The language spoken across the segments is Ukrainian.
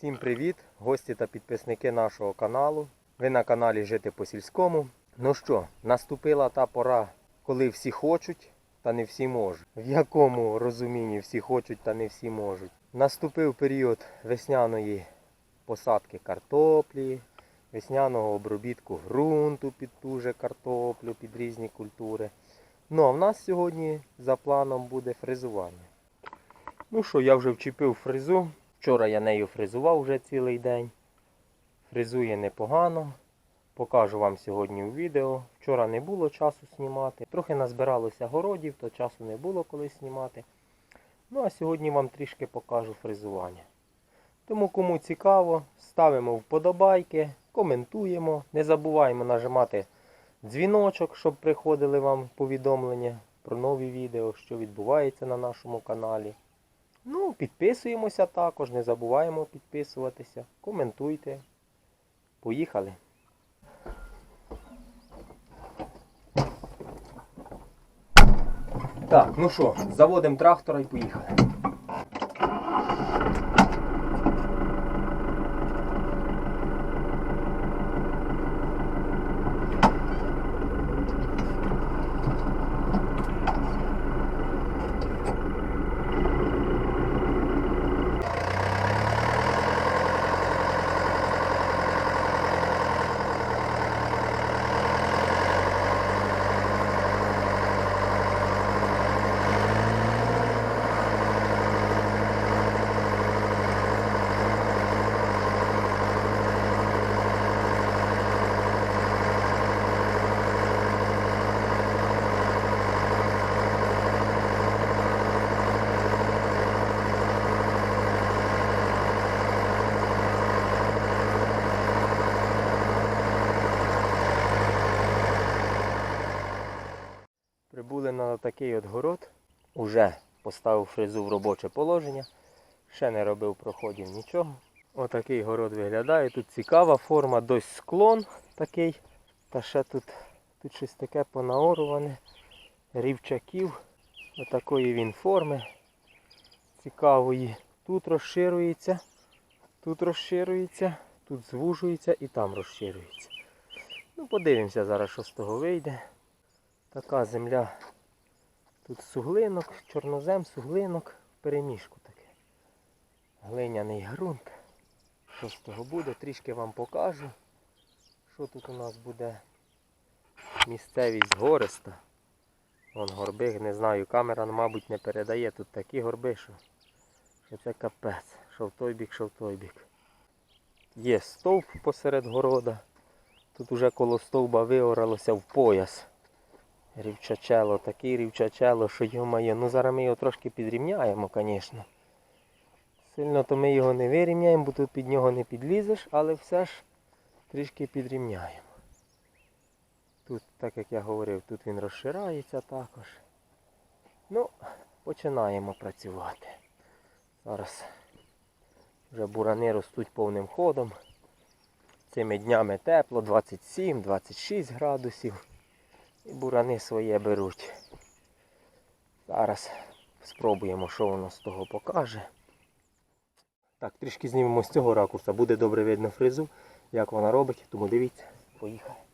Всім привіт, гості та підписники нашого каналу. Ви на каналі Жити по сільському. Ну що, наступила та пора, коли всі хочуть, та не всі можуть. В якому розумінні всі хочуть та не всі можуть. Наступив період весняної посадки картоплі, весняного обробітку ґрунту під ту же картоплю, під різні культури. Ну а в нас сьогодні за планом буде фрезування. Ну що, я вже вчепив фрезу. Вчора я нею фрезував вже цілий день. Фрезує непогано. Покажу вам сьогодні у відео. Вчора не було часу знімати. Трохи назбиралося городів, то часу не було коли знімати. Ну а сьогодні вам трішки покажу фрезування. Тому кому цікаво, ставимо вподобайки, коментуємо. Не забуваємо нажимати дзвіночок, щоб приходили вам повідомлення про нові відео, що відбувається на нашому каналі. Ну, підписуємося також, не забуваємо підписуватися, коментуйте. Поїхали. Так, ну що, заводимо трактора і поїхали. Прибули на такий от город. Уже поставив фрезу в робоче положення. Ще не робив проходів нічого. Отакий город виглядає. Тут цікава форма, дось склон такий. Та ще тут, тут щось таке понаоруване. Рівчаків. Отакої він форми. Цікавої. Тут розширюється, тут розширюється, тут звужується і там розширюється. Ну, подивимося зараз, що з того вийде. Така земля. Тут суглинок, чорнозем, суглинок, перемішку таке. Глиняний ґрунт. Що з того буде, трішки вам покажу. Що тут у нас буде місцевість гориста. Вон горби, не знаю, камера, мабуть, не передає. Тут такі горби, що, що це капець. Що в той бік, що в той бік. Є стовп посеред города. Тут уже коло стовба виоралося в пояс. Рівчачело, такий рівчачело, що йо-моє, ну зараз ми його трошки підрівняємо, звісно. Сильно то ми його не вирівняємо, бо тут під нього не підлізеш, але все ж трішки підрівняємо. Тут, так як я говорив, тут він розширається також. Ну, починаємо працювати. Зараз вже бурани ростуть повним ходом. Цими днями тепло, 27-26 градусів. І бурани своє беруть. Зараз спробуємо, що воно з того покаже. Так, трішки знімемо з цього ракурса, буде добре видно фризу, як вона робить, тому дивіться, поїхали.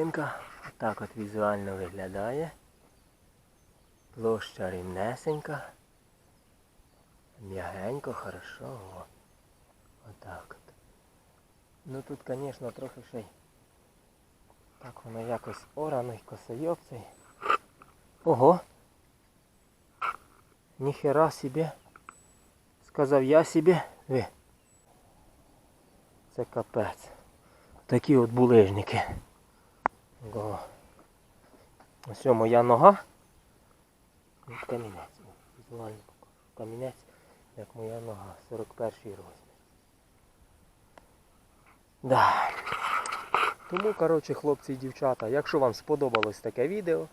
Картинка так от візуально виглядає. Площа рівнесенька. М'ягенько, хорошо. Отак от. Ну тут, звісно, трохи ще й так воно якось орано й косойобцей. Ого! Ніхера собі. Сказав я собі. Ви. Це капець. Такі от булижники. Ого. Ось моя нога. Ну, Камінець. Візуально. Камінець, як моя нога. 41 розмір. Да. Тому, коротше, хлопці і дівчата, якщо вам сподобалось таке відео,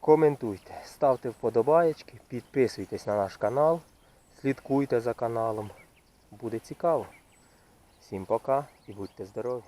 коментуйте, ставте вподобаєчки, підписуйтесь на наш канал, слідкуйте за каналом. Буде цікаво. Всім пока і будьте здорові!